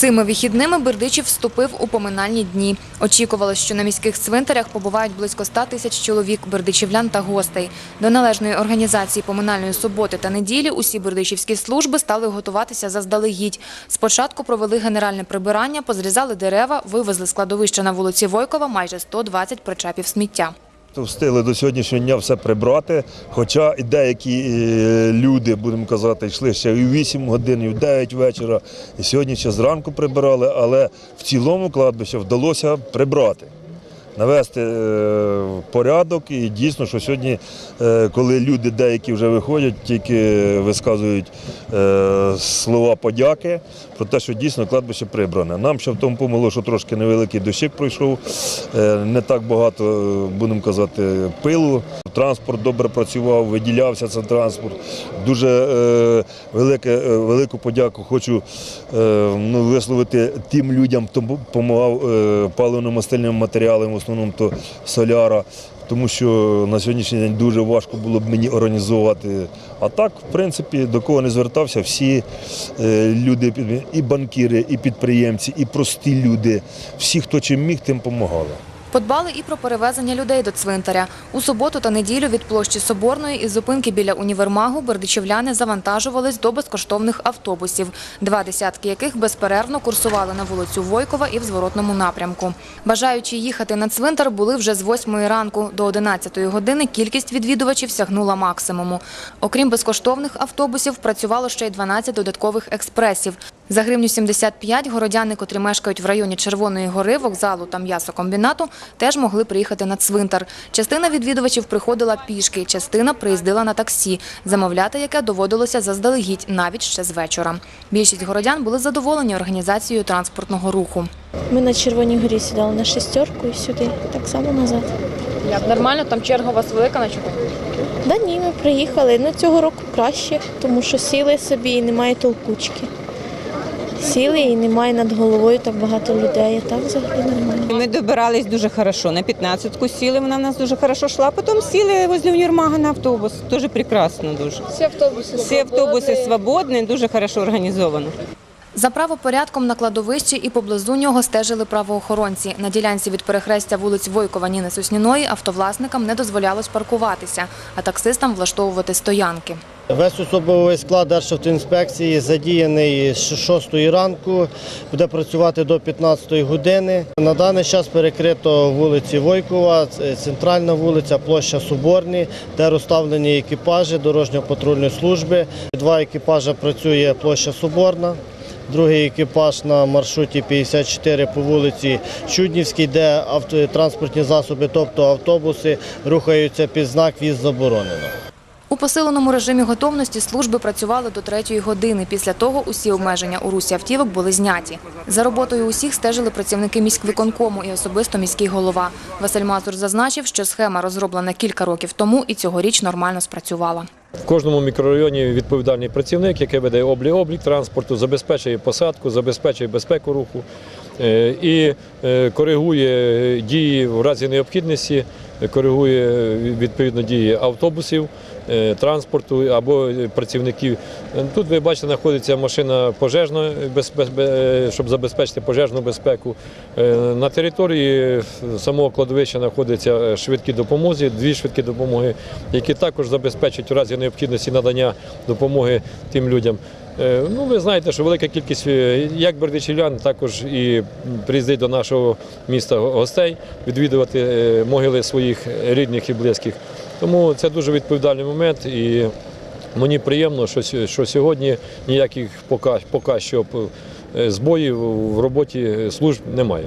Цими вихідними Бердичів вступив у поминальні дні. Очікувалось, що на міських цвинтарях побувають близько 100 тисяч чоловік, бердичівлян та гостей. До належної організації поминальної суботи та неділі усі бердичівські служби стали готуватися заздалегідь. Спочатку провели генеральне прибирання, позрізали дерева, вивезли з кладовища на вулиці Войкова майже 120 причепів сміття. То Встигли до сьогоднішнього дня все прибрати. Хоча і деякі е, люди, будемо казати, йшли ще і в 8 годин, і в 9 вечора. І сьогодні ще зранку прибирали, але в цілому кладбище вдалося прибрати. Навести е, порядок і дійсно, що сьогодні, е, коли люди деякі вже виходять, тільки висказують е, слова подяки про те, що дійсно кладбище прибране. Нам ще в тому помогло, що трошки невеликий дощик пройшов, не так багато, будемо казати, пилу. Транспорт добре працював, виділявся цей транспорт. Дуже велике, велику подяку хочу ну, висловити тим людям, хто допомагав паливно-мастильним матеріалам, в основному то соляра. Тому що на сьогоднішній день дуже важко було б мені організувати. А так, в принципі, до кого не звертався, всі е, люди, і банкіри, і підприємці, і прості люди, всі, хто чим міг, тим допомагали. Подбали і про перевезення людей до цвинтаря. У суботу та неділю від площі Соборної із зупинки біля універмагу бердичівляни завантажувались до безкоштовних автобусів, два десятки яких безперервно курсували на вулицю Войкова і в зворотному напрямку. Бажаючи їхати на цвинтар були вже з 8 ранку. До 11 години кількість відвідувачів сягнула максимуму. Окрім безкоштовних автобусів, працювало ще й 12 додаткових експресів. За гривню 75 городяни, котрі мешкають в районі Червоної гори, вокзалу та м'ясокомбінату, теж могли приїхати на цвинтар. Частина відвідувачів приходила пішки, частина приїздила на таксі, замовляти яке доводилося заздалегідь, навіть ще з вечора. Більшість городян були задоволені організацією транспортного руху. Ми на Червоній горі сідали на шестерку і сюди, так само назад. Як нормально, там черга у вас велика на чого? Да ні, ми приїхали. Ну цього року краще, тому що сіли собі і немає толкучки. Сіли і немає над головою так багато людей, а так взагалі нормально. Ми добирались дуже хорошо. На 15-ку сіли, вона в нас дуже хорошо йшла. Потім сіли возле універмага на автобус. Дуже прекрасно дуже. Всі автобуси Всі автобуси свободні, дуже хорошо організовано. За правопорядком на кладовищі і поблизу нього стежили правоохоронці. На ділянці від перехрестя вулиць Войкова Ніни Сосніної автовласникам не дозволялось паркуватися, а таксистам влаштовувати стоянки. Весь особовий склад Державтоінспекції задіяний з 6 ранку, буде працювати до 15 години. На даний час перекрито вулиці Войкова, центральна вулиця, площа Соборні, де розставлені екіпажі дорожньо-патрульної служби. Два екіпажі працює площа Соборна. Другий екіпаж на маршруті 54 по вулиці Чуднівській, де автотранспортні засоби, тобто автобуси, рухаються під знак «В'їзд заборонено». У посиленому режимі готовності служби працювали до третьої години. Після того усі обмеження у русі автівок були зняті. За роботою усіх стежили працівники міськвиконкому і особисто міський голова. Василь Мазур зазначив, що схема розроблена кілька років тому і цьогоріч нормально спрацювала. В кожному мікрорайоні відповідальний працівник, який веде облік, облік транспорту, забезпечує посадку, забезпечує безпеку руху е, і е, коригує дії в разі необхідності, е, коригує відповідно дії автобусів, транспорту або працівників. Е, Тут ви бачите, знаходиться машина пожежна, щоб забезпечити пожежну безпеку. Е, На території самого кладовища знаходяться швидкі допомоги, дві швидкі допомоги, які також забезпечують у разі необхідності надання допомоги тим людям. Е, Ну, ви знаєте, що велика кількість е, як бердичівлян, також і приїздить до нашого міста гостей, відвідувати е, могили своїх рідних і близьких. Тому це дуже відповідальний момент і мені приємно, що, що сьогодні ніяких поки, поки що е, збоїв в роботі служб немає.